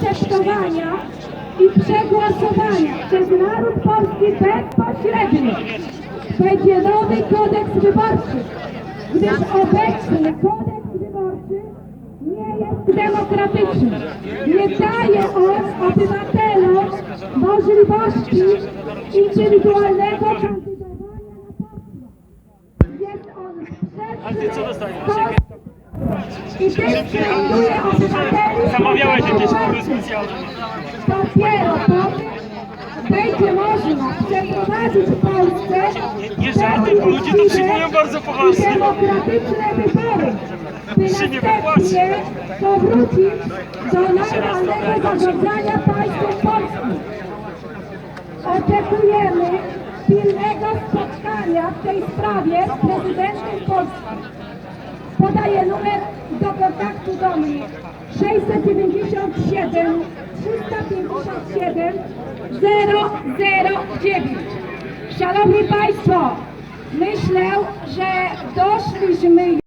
zaakceptowania i przegłosowania przez naród polski bezpośrednio będzie nowy kodeks wyborczy, gdyż obecny kodeks wyborczy nie jest demokratyczny. Nie daje on obywatelom możliwości indywidualnego kandydowania na posła. Jest on z i dyskryminuje obywateli. Zamawiałeś jakieś kury specjalne. Dopiero potem będzie można przeprowadzić w Polsce Nie żartuj, bo ludzie to przyjmują bardzo poważnie. demokratyczne wybory, by Się nie następnie powrócić do normalnego zarządzania państwem polskim. Oczekujemy pilnego spotkania w tej sprawie z prezydentem Polski. Podaję numer do do mnie 697 357 009. Szanowni Państwo, myślę, że doszliśmy